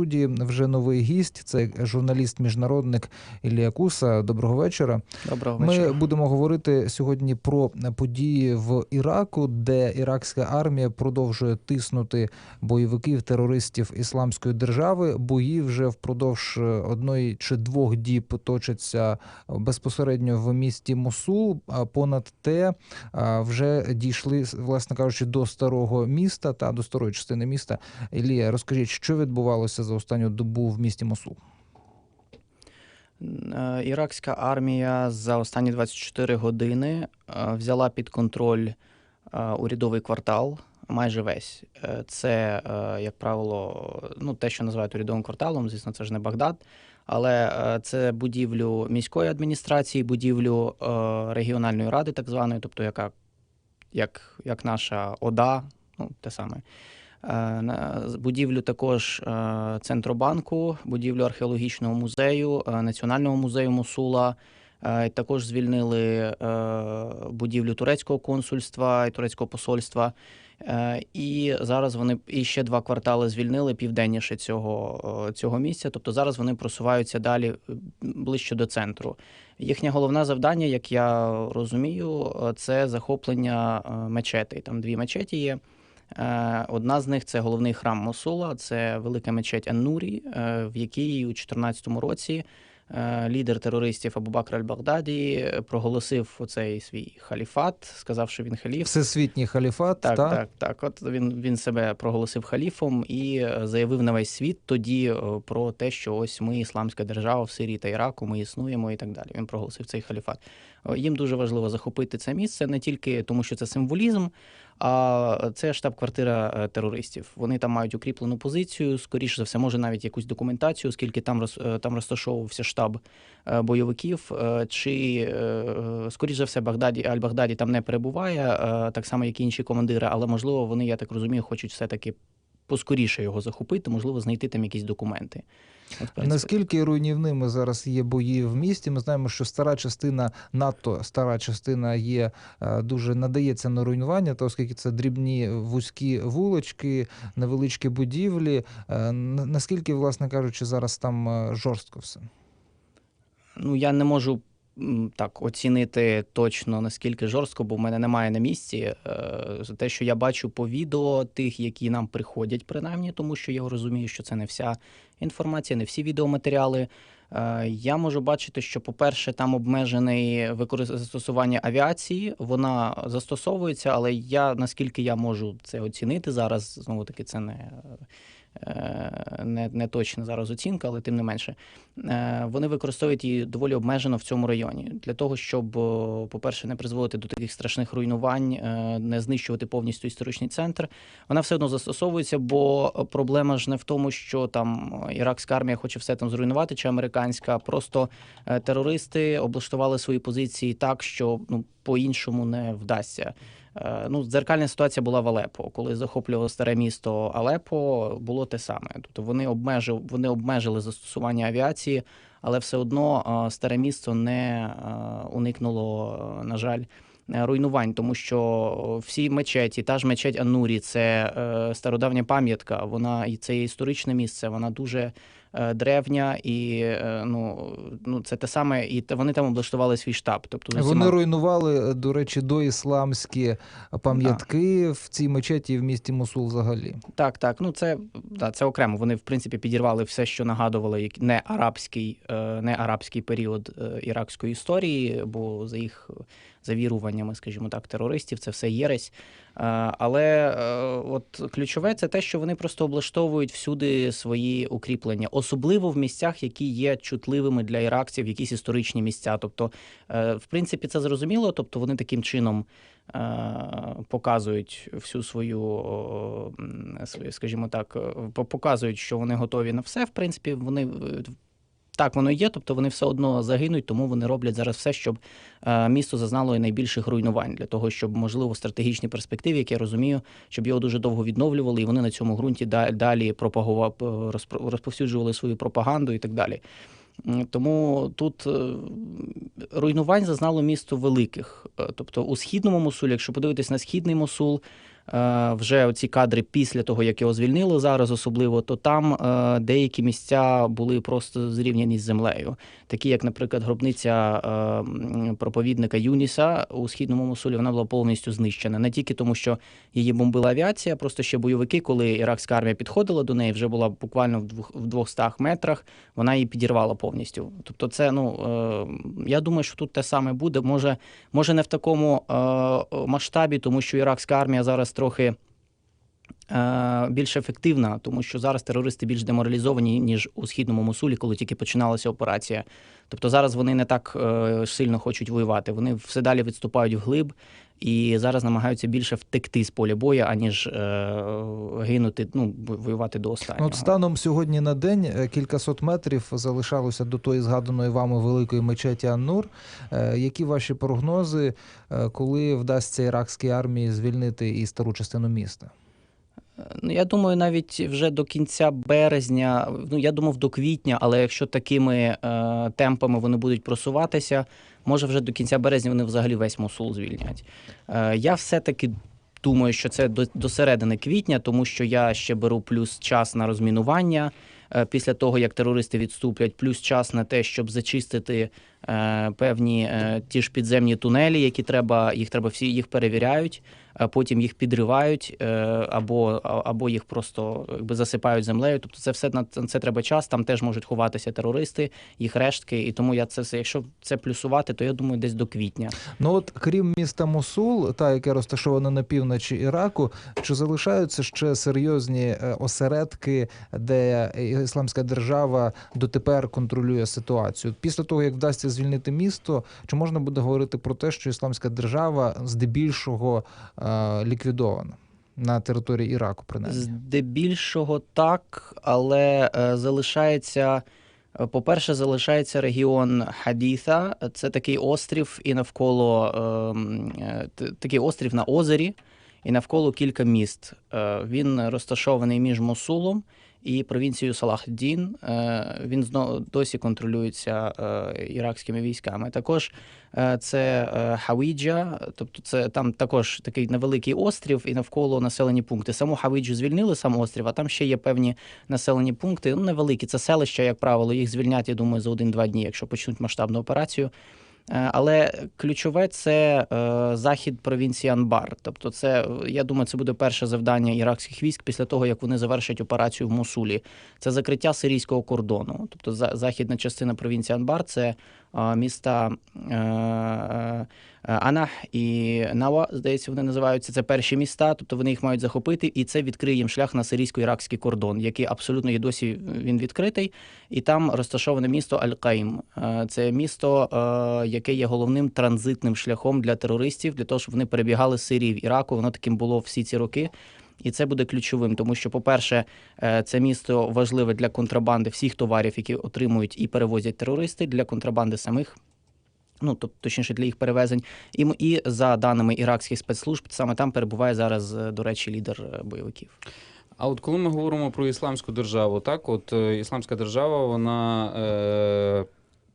студії вже новий гість. Це журналіст-міжнародник Ілія Куса. Доброго вечора. Доброго Ми будемо говорити сьогодні про події в Іраку, де іракська армія продовжує тиснути бойовиків терористів ісламської держави. Бої вже впродовж одної чи двох діб точаться безпосередньо в місті Мосул. А понад те вже дійшли, власне кажучи, до старого міста та до старої частини міста. Ілія, розкажіть, що відбувалося за останню добу в місті Мосул? Е, Іракська армія за останні 24 години е, взяла під контроль е, урядовий квартал. Майже весь це, як правило, ну те, що називають урядовим кварталом. Звісно, це ж не Багдад, але це будівлю міської адміністрації, будівлю регіональної ради, так званої, тобто яка як, як наша ОДА, ну те саме. Е, Будівлю також е, Центробанку, будівлю археологічного музею, е, Національного музею Мусула. Також звільнили будівлю турецького консульства і турецького посольства. І зараз вони і ще два квартали звільнили південніше цього, цього місця. Тобто зараз вони просуваються далі ближче до центру. Їхнє головне завдання, як я розумію, це захоплення мечетей. Там дві мечеті є. Е, Одна з них це головний храм Мосула, це велика мечеть Ан-Нурі, е, в якій у 2014 році е, лідер терористів Абубакр Аль-Багдаді проголосив оцей свій халіфат, сказав, що він халіф. Всесвітній халіфат. Так, та? так, так. От він, він себе проголосив халіфом і заявив на весь світ тоді про те, що ось ми ісламська держава в Сирії та Іраку, ми існуємо і так далі. Він проголосив цей халіфат. Е, Їм дуже важливо захопити це місце не тільки тому, що це символізм, а це штаб-квартира е, терористів. Вони там мають укріплену позицію. Скоріше за все, може навіть якусь документацію, оскільки там е, там розташовувався штаб бойовиків. Чи скоріше за все, Багдаді Аль-Багдаді там не перебуває, так само як і інші командири, але можливо вони, я так розумію, хочуть все-таки поскоріше його захопити, можливо, знайти там якісь документи. От, Наскільки руйнівними зараз є бої в місті? Ми знаємо, що стара частина, надто стара частина є е, дуже надається на руйнування, то оскільки це дрібні вузькі вулички, невеличкі будівлі. е, Наскільки, власне кажучи, зараз там е, жорстко все? Ну, я не можу так оцінити точно наскільки жорстко, бо в мене немає на місці. Е, Те, що я бачу по відео тих, які нам приходять, принаймні, тому що я розумію, що це не вся інформація, не всі відеоматеріали. Е, Я можу бачити, що, по-перше, там використ- застосування авіації, вона застосовується, але я наскільки я можу це оцінити зараз, знову таки, це не, не, не точна зараз оцінка, але тим не менше. Е, Вони використовують її доволі обмежено в цьому районі для того, щоб, по-перше, не призводити до таких страшних руйнувань, е, не знищувати повністю історичний центр. Вона все одно застосовується, бо проблема ж не в тому, що там іракська армія хоче все там зруйнувати, чи американська. Просто е, терористи облаштували свої позиції так, що ну по-іншому не вдасться. Е, Ну, дзеркальна ситуація була в Алепо. Коли захоплювали старе місто Алепо, було те саме. Тобто вони обмежили, вони обмежили застосування авіації, але все одно е, старе місто не е, уникнуло, на жаль. Руйнувань, тому що всі мечеті, та ж мечеть Анурі, це стародавня пам'ятка. Вона і це історичне місце. Вона дуже древня, і е, ну, ну це те саме, і вони там облаштували свій штаб. Тобто усіма- Вони руйнували, до речі, доісламські пам'ятки в цій мечеті і в місті Мосул взагалі. Так, так. Ну це да, це окремо. Вони в принципі підірвали все, що нагадувало як не арабський, е, не арабський період е, іракської історії, бо за їх завіруваннями, скажімо так, терористів, це все єресь. Е, Але е, от ключове це те, що вони просто облаштовують всюди свої укріплення, особливо в місцях, які є чутливими для іракців, якісь історичні місця. Тобто, е, в принципі, це зрозуміло. Тобто вони таким чином показують всю свою, скажімо так, показують, що вони готові на все. В принципі, вони. Е, Так, воно є, тобто вони все одно загинуть, тому вони роблять зараз все, щоб е, місто зазнало найбільших руйнувань для того, щоб можливо в стратегічній перспективі, як я розумію, щоб його дуже довго відновлювали, і вони на цьому ґрунті да- далі пропагував розпро- розповсюджували свою пропаганду і так далі. Тому тут е, руйнувань зазнало місто великих. Е, Тобто у східному Мосулі, якщо подивитись на східний Мосул, е, вже оці кадри після того, як його звільнили зараз, особливо, то там е, деякі місця були просто зрівняні з землею. Такі, як, наприклад, гробниця е, проповідника Юніса у східному Мусулі, вона була повністю знищена. Не тільки тому, що її бомбила авіація, просто ще бойовики, коли іракська армія підходила до неї, вже була буквально в двох в 200 метрах, вона її підірвала повністю. Тобто, це ну е, я думаю, що тут те саме буде. Може, може не в такому е, масштабі, тому що іракська армія зараз трохи. Е, Більш ефективна, тому що зараз терористи більш деморалізовані, ніж у східному Мусулі, коли тільки починалася операція. Тобто зараз вони не так е, сильно хочуть воювати. Вони все далі відступають вглиб і зараз намагаються більше втекти з поля бою, аніж е, гинути, ну воювати до останнього. От станом сьогодні на день е, кількасот метрів залишалося до тої згаданої вами великої мечеті Аннур. Е, Які ваші прогнози, коли вдасться іракській армії звільнити і стару частину міста? Ну, я думаю, навіть вже до кінця березня, ну я думав до квітня, але якщо такими е, темпами вони будуть просуватися, може вже до кінця березня вони взагалі весь Мосул звільнять. Е, я все-таки думаю, що це до, до середини квітня, тому що я ще беру плюс час на розмінування. е, Після того, як терористи відступлять, плюс час на те, щоб зачистити певні е, ті ж підземні тунелі, які треба, їх треба всі їх перевіряють, а потім їх підривають е, або, або їх просто якби засипають землею. Тобто це все на це, треба час. Там теж можуть ховатися терористи, їх рештки. І тому я це все, якщо це плюсувати, то я думаю, десь до квітня. Ну от крім міста Мосул, та яке розташоване на півночі Іраку, чи залишаються ще серйозні е, осередки, де ісламська держава дотепер контролює ситуацію? Після того як вдасться звільнити місто, чи можна буде говорити про те, що ісламська держава здебільшого е, ліквідована на території Іраку, принаймні? Здебільшого так, але е, залишається. е, По-перше, залишається регіон Хадіса. Це такий острів, і навколо такий острів на озері, і навколо кілька міст. Він розташований між Мосулом і провінцією Салахдін. Е, Він знову досі контролюється е, іракськими військами. Також е, це Хавіджа, тобто це там також такий невеликий острів і навколо населені пункти. Саму Хавіджу звільнили сам острів, а там ще є певні населені пункти. Ну невеликі. Це селища, як правило, їх звільнять, я думаю, за один-два дні, якщо почнуть масштабну операцію. Е, Але ключове це е, захід провінції Анбар. Тобто, це я думаю, це буде перше завдання іракських військ після того, як вони завершать операцію в Мусулі. Це закриття сирійського кордону. Тобто, за, західна частина провінції Анбар це міста е, е, Анах і Нава, здається, вони називаються. Це перші міста, тобто вони їх мають захопити, і це відкриє їм шлях на сирійсько-іракський кордон, який абсолютно є досі він відкритий. І там розташоване місто Аль-Каїм. Е, Це місто, яке є головним транзитним шляхом для терористів, для того, щоб вони перебігали з Сирії в Іраку. Воно таким було всі ці роки. І це буде ключовим, тому що, по-перше, е, це місто важливе для контрабанди всіх товарів, які отримують і перевозять терористи, для контрабанди самих. Ну, тобто, точніше, для їх перевезень, і, і за даними іракських спецслужб, саме там перебуває зараз, е, до речі, лідер е, бойовиків. А от коли ми говоримо про ісламську державу, так от ісламська держава, вона е,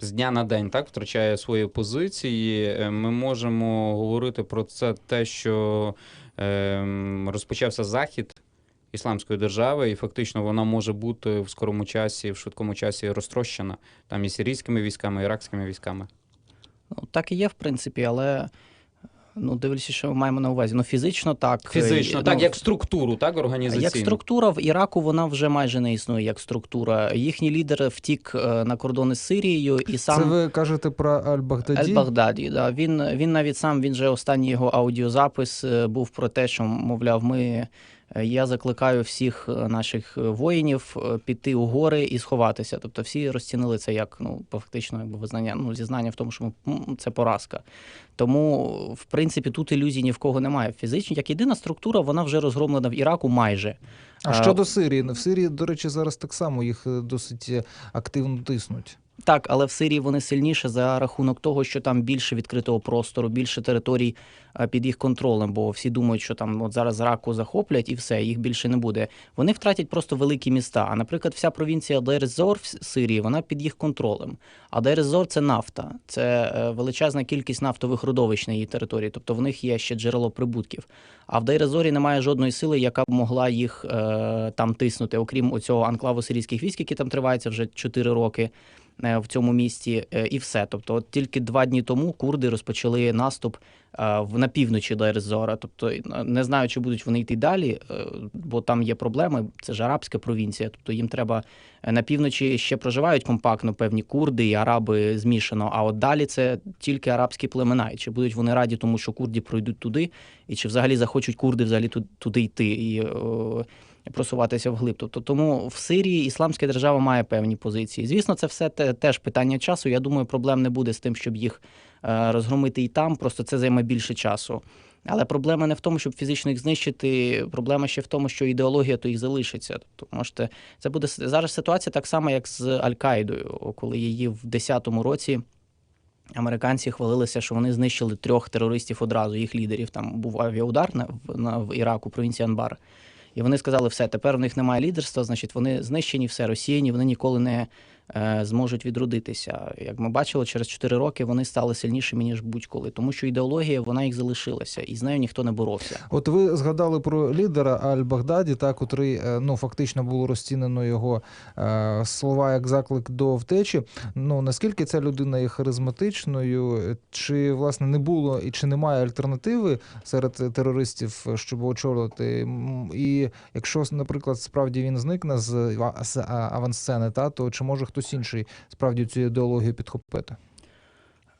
з дня на день так втрачає свої позиції. Ми можемо говорити про це те, що розпочався захід. Ісламської держави, і фактично вона може бути в скорому часі, в швидкому часі розтрощена там і сирійськими військами, і іракськими військами. Ну, так і є, в принципі, але ну, дивлюся, що ми маємо на увазі. Ну, фізично так. Фізично, Е, так, ну, як структуру, так, організаційну. Як структура в Іраку вона вже майже не існує як структура. Їхній лідер втік е, на кордони з Сирією і сам Це ви кажете про Аль-Багдаді? Аль-Багдаді, Да. Він, він навіть сам, він же останній його аудіозапис е, був про те, що, мовляв, ми. Я закликаю всіх е, наших е, воїнів е, піти у гори і сховатися. Тобто всі розцінили це як ну фактично якби визнання, ну зізнання в тому, що це поразка. Тому, в принципі, тут ілюзій ні в кого немає. Фізично, як єдина структура, вона вже розгромлена в Іраку майже. А щодо Сирії, в Сирії, до речі, зараз так само їх досить активно тиснуть. Так, але в Сирії вони сильніше за рахунок того, що там більше відкритого простору, більше територій під їх контролем, бо всі думають, що там от зараз раку захоплять і все, їх більше не буде. Вони втратять просто великі міста. А наприклад, вся провінція Дейр-Зор в Сирії, вона під їх контролем. А Дейр-Зор – це нафта, це е, величезна кількість нафтових родовищ на її території, тобто в них є ще джерело прибутків. А в Дейр-Зорі немає жодної сили, яка б могла їх е, там тиснути, окрім оцього анклаву сирійських військ, який там тривається вже 4 роки в цьому місті, е, і все. Тобто, от тільки два дні тому курди розпочали наступ е, на півночі Дейр-Зора. Тобто, е, не знаю, чи будуть вони йти далі, е, бо там є проблеми. Це ж арабська провінція. Тобто їм треба е, на півночі ще проживають компактно певні курди і араби змішано. А от далі це тільки арабські племена. І чи будуть вони раді, тому що курді пройдуть туди, і чи взагалі захочуть курди взагалі ту- туди йти і е, просуватися вглиб. Тобто тому в Сирії ісламська держава має певні позиції. Звісно, це все те, теж питання часу. Я думаю, проблем не буде з тим, щоб їх е, розгромити і там. Просто це займе більше часу. Але проблема не в тому, щоб фізично їх знищити. Проблема ще в тому, що ідеологія то їх залишиться. Тобто, можете, це буде зараз ситуація так само, як з Аль-Каїдою, коли її в 10-му році. Американці хвалилися, що вони знищили трьох терористів одразу, їх лідерів. Там був авіаудар на, на, в Іраку, провінції Анбар. І вони сказали, все, тепер в них немає лідерства, значить, вони знищені, все росіяні, вони ніколи не зможуть відродитися. Як ми бачили, через 4 роки вони стали сильнішими, ніж будь-коли, тому що ідеологія вона їх залишилася, і з нею ніхто не боровся. От ви згадали про лідера Аль-Багдаді, та котрий е, ну фактично було розцінено його е, слова як заклик до втечі. Ну наскільки ця людина є харизматичною, чи власне не було і чи немає альтернативи серед терористів, щоб очолити? І якщо, наприклад, справді він зникне з авансцени, та то чи може хтось інший справді цю ідеологію підхопити?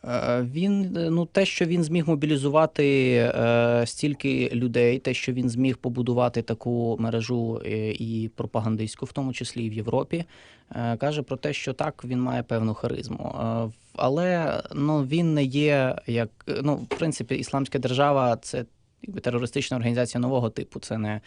Е, Він е, ну те, що він зміг мобілізувати е, стільки людей, те, що він зміг побудувати таку мережу е, і пропагандистську, в тому числі і в Європі, е, каже про те, що так він має певну харизму. Е, Але ну він не є як ну, в принципі, ісламська держава це якби терористична організація нового типу. Це не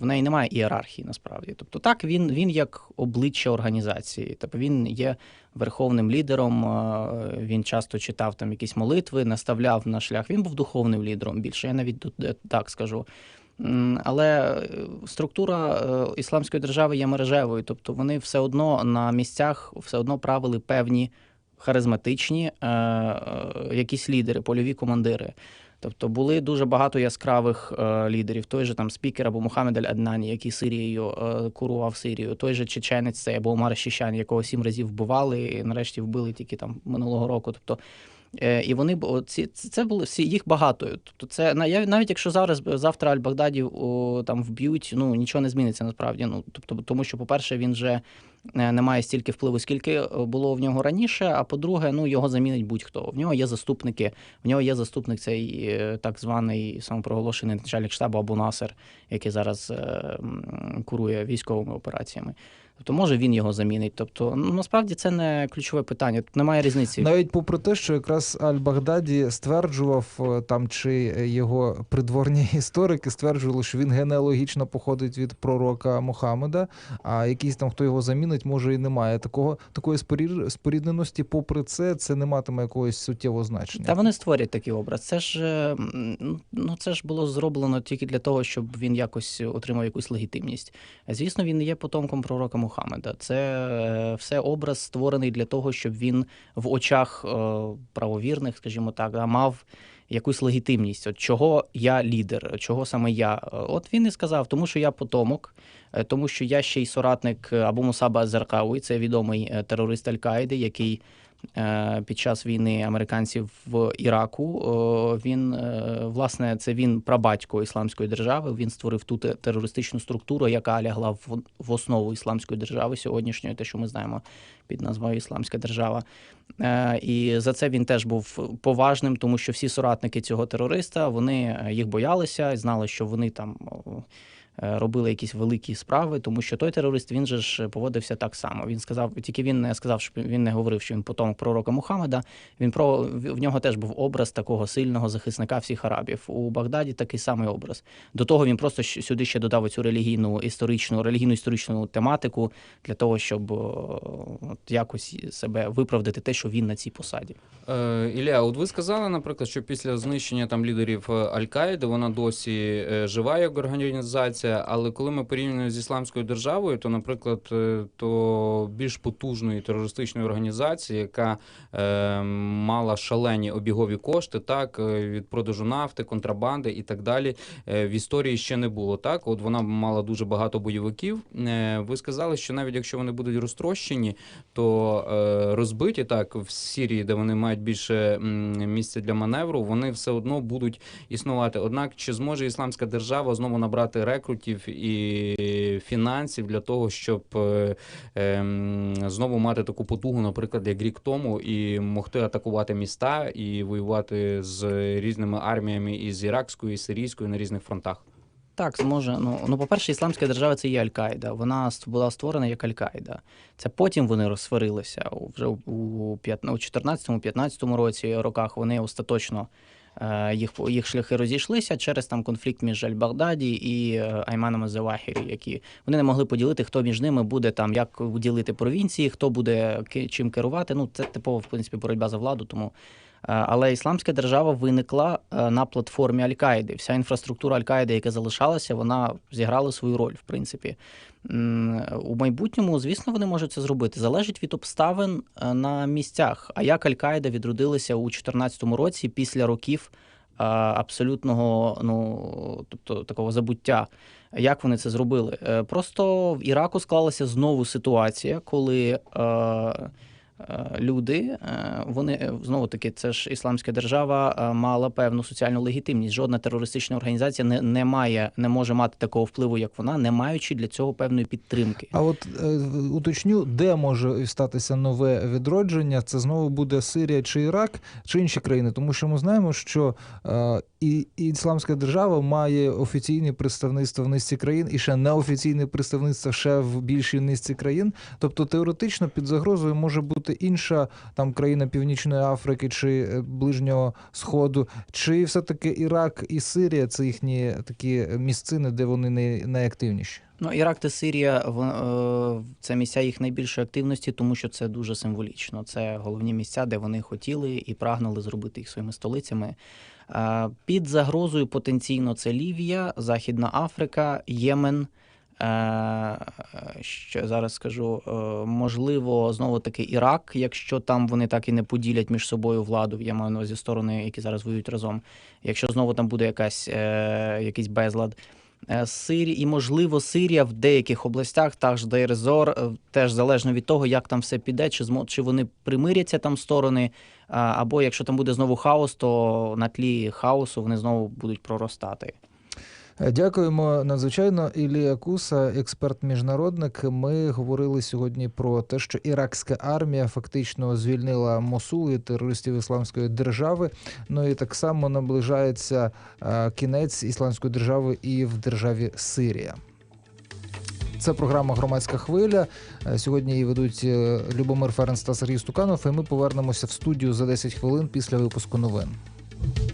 в неї немає ієрархії насправді. Тобто, так він, він як обличчя організації, тобто він є верховним лідером. е, Він часто читав там якісь молитви, наставляв на шлях. Він був духовним лідером більше. Я навіть е, так скажу. Але е, структура ісламської держави є мережевою, тобто вони все одно на місцях все одно правили певні харизматичні якісь лідери, польові командири. Тобто були дуже багато яскравих е, лідерів. Той же там спікер або Мухаммед Аль-Аднані, який Сирією е, курував Сирію, той же чеченець цей або Омар Шішан, якого сім разів вбивали, і нарешті вбили тільки там минулого року. Тобто, і вони оці, це всі їх багато. Тобто, це на- навіть якщо зараз завтра Аль-Багдаді о, там вб'ють, ну нічого не зміниться насправді. Ну тобто, тому що, по-перше, він вже е, не має стільки впливу, скільки е, було в нього раніше. А по-друге, ну його замінить будь-хто. В нього є заступники. В нього є заступник цей е, так званий самопроголошений начальник штабу Абу Насер, який зараз е, курує військовими операціями. Тобто, може він його замінить. Тобто, ну насправді це не ключове питання. Тут немає різниці. Навіть попри те, що якраз Аль-Багдаді стверджував е, там, чи його придворні історики стверджували, що він генеалогічно походить від пророка Мухаммеда, а якийсь там, хто його замінить, може і немає. Такого такої спорід- спорідненості, попри це, це не матиме якогось суттєвого значення. Та вони створять такий образ. Це ж е, ну це ж було зроблено тільки для того, щоб він якось отримав якусь легітимність. Звісно, він не є потомком пророка Мухаммеда. Це е, все образ створений для того, щоб він в очах е, правовірних, скажімо так, мав. Якусь легітимність, от чого я лідер, чого саме я. От він і сказав, тому що я потомок, е, тому що я ще й соратник Абу Мусаба Заркауї, це відомий терорист Аль-Каїди, який під час війни американців в Іраку. Він е, власне це він прабатько ісламської держави. Він створив ту терористичну структуру, яка лягла в, основу ісламської держави сьогоднішньої, те, що ми знаємо під назвою Ісламська держава. Е, І за це він теж був поважним, тому що всі соратники цього терориста вони е, їх боялися і знали, що вони там. Е, робили якісь великі справи, тому що той терорист він же ж поводився так само. Він сказав, тільки він не сказав, що він не говорив, що він потомок пророка Мухаммеда. Він про в нього теж був образ такого сильного захисника всіх арабів. У Багдаді такий самий образ. До того він просто сюди ще додав цю релігійну історичну релігійну історичну тематику для того, щоб от якось себе виправдати те, що він на цій посаді. Е, Ілля, от ви сказали, наприклад, що після знищення там лідерів е, Аль-Каїди вона досі е, жива як організація, але коли ми порівнюємо з ісламською державою, то, наприклад, е, то більш потужної терористичної організації, яка е, мала шалені обігові кошти, так е, від продажу нафти, контрабанди і так далі, е, в історії ще не було. Так, от вона мала дуже багато бойовиків. Ви сказали, що навіть якщо вони будуть розтрощені, то е, розбиті так в Сірії, де вони мають більше місця для маневру, вони все одно будуть існувати. Однак, чи зможе ісламська держава знову набрати рекрутів і фінансів для того, щоб е, ем, знову мати таку потугу, наприклад, як рік тому, і могти атакувати міста і воювати з різними арміями із іракською і сирійською на різних фронтах? Так, зможе. Ну, ну по-перше, ісламська держава це є Аль-Каїда. Вона була створена як Аль-Каїда. Це потім вони розсварилися. Вже у, п'ят- у 14-15 році роках вони остаточно їх, їх шляхи розійшлися через там конфлікт між Аль-Багдаді і е, Айманом Азавахірі, які вони не могли поділити, хто між ними буде там, як ділити провінції, хто буде чим керувати. Ну, це типова, в принципі, боротьба за владу, тому Е, Але ісламська держава виникла е, на платформі Аль-Каїди. Вся інфраструктура Аль-Каїди, яка залишалася, вона зіграла свою роль, в принципі. У майбутньому, звісно, вони можуть це зробити. Залежить від обставин е, на місцях. А як Аль-Каїда відродилася у 2014 році після років е, абсолютного, ну тобто такого забуття. Як вони це зробили? Е, Просто в Іраку склалася знову ситуація, коли. Е, люди, е, вони е, знову таки, це ж ісламська держава мала певну соціальну легітимність. Жодна терористична організація не, не має, не може мати такого впливу, як вона, не маючи для цього певної підтримки. А от уточню, де може статися нове відродження? Це знову буде Сирія чи Ірак, чи інші країни, тому що ми знаємо, що і, і Ісламська держава має офіційні представництва в низці країн і ще неофіційне представництво ще в більшій низці країн. Тобто теоретично під загрозою може бути інша там країна Північної Африки чи е, Ближнього Сходу, чи все-таки Ірак і Сирія це їхні такі місцини, де вони не найактивніші. Ну, Ірак та Сирія е, це місця їх найбільшої активності, тому що це дуже символічно. Це головні місця, де вони хотіли і прагнули зробити їх своїми столицями. Під загрозою потенційно це Лівія, Західна Африка, Ємен. Е, я зараз скажу, е, можливо, знову таки Ірак, якщо там вони так і не поділять між собою владу, я маю на увазі сторони, які зараз воюють разом. Якщо знову там буде якась, якийсь безлад. Е, Сирі... І, можливо, Сирія в деяких областях, та ж Дейр-Зор, е, теж залежно від того, як там все піде, чи, змо... чи вони примиряться там сторони, або якщо там буде знову хаос, то на тлі хаосу вони знову будуть проростати. Дякуємо надзвичайно. Ілія Куса, експерт-міжнародник. Ми говорили сьогодні про те, що іракська армія фактично звільнила Мосул від терористів ісламської держави. Ну і так само наближається е, кінець ісламської держави і в державі Сирія. Це програма Громадська хвиля. Е, Сьогодні її ведуть е, Любомир Ференс та Сергій Стуканов. І ми повернемося в студію за 10 хвилин після випуску новин.